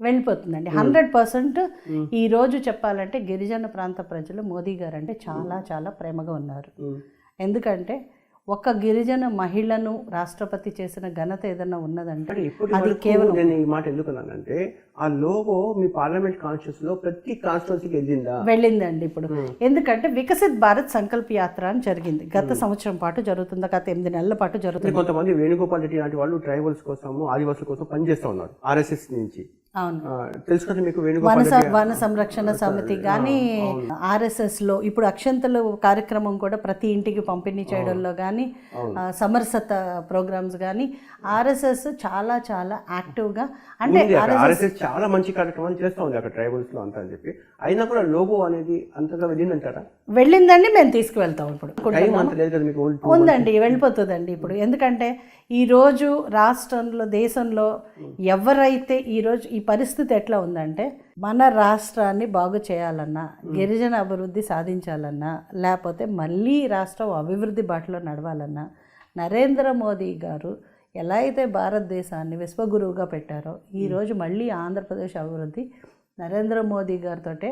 వెళ్ళిపోతుందండి. Hundred percent ఈ రోజు చెప్పాలంటే గిరిజన ప్రాంత ప్రజలు మోదీ గారు అంటే చాలా చాలా ప్రేమగా ఉన్నారు. ఎందుకంటే ఒక గిరిజన మహిళను రాష్ట్రపతి చేసిన ఘనత ఏదైనా ఉన్నదంటే అది కేవలం నేను ఈ మాట ఎందుకన్నానంటే ఆ లోగో మీ పార్లమెంట్ కాన్స్టిట్యూన్స్లో ప్రతి కాన్స్టిట్యూన్సీకి వెళ్ళిందా? వెళ్ళిందండి ఇప్పుడు. ఎందుకంటే వికసిత్ భారత్ సంకల్ప యాత్ర అని జరిగింది. గత సంవత్సరం పాటు జరుగుతుంది? గత ఎనిమిది నెలల పాటు జరుగుతుంది? కొంతమంది వేణుగోపాల్ రెడ్డి లాంటి వాళ్ళు ట్రైబల్స్ కోసము ఆదివాసుల కోసం పనిచేస్తూ ఉన్నారు ఆర్ఎస్ఎస్ నుంచి. తెలుసు కదా మీకు వన వేణుగోపాల్ స- వన సంరక్షణ సమితి కానీ ఆర్ఎస్ఎస్లో ఇప్పుడు అక్షంతలు కార్యక్రమం కూడా ప్రతి ఇంటికి పంపిణీ చేయడంలో కానీ సమరసత ప్రోగ్రామ్స్ కానీ ఆర్ఎస్ఎస్ చాలా చాలా యాక్టివ్గా అంటే ఆర్ఎస్ఎస్ చాలా మంచి కార్యక్రమాలు చేస్తూ ఉంది అక్కడ ట్రైబల్స్లో అంతా అని చెప్పి. అయినా కూడా లోగో అనేది అంతగా వెళ్ళిందంటారా? వెళ్ళిందండి మేము తీసుకువెళ్తాం ఇప్పుడు. ఉందండి వెళ్ళిపోతుందండి ఇప్పుడు. ఎందుకంటే ఈరోజు రాష్ట్రంలో దేశంలో ఎవరైతే ఈరోజు పరిస్థితి ఎట్లా ఉందంటే మన రాష్ట్రాన్ని బాగు చేయాలన్నా గిరిజన అభివృద్ధి సాధించాలన్నా లేకపోతే మళ్ళీ రాష్ట్రం అభివృద్ధి బాటలో నడవాలన్నా నరేంద్ర మోదీ గారు ఎలా అయితే భారతదేశాన్ని విశ్వగురువుగా పెట్టారో ఈరోజు మళ్ళీ ఆంధ్రప్రదేశ్ అభివృద్ధి నరేంద్ర మోదీ గారితోటే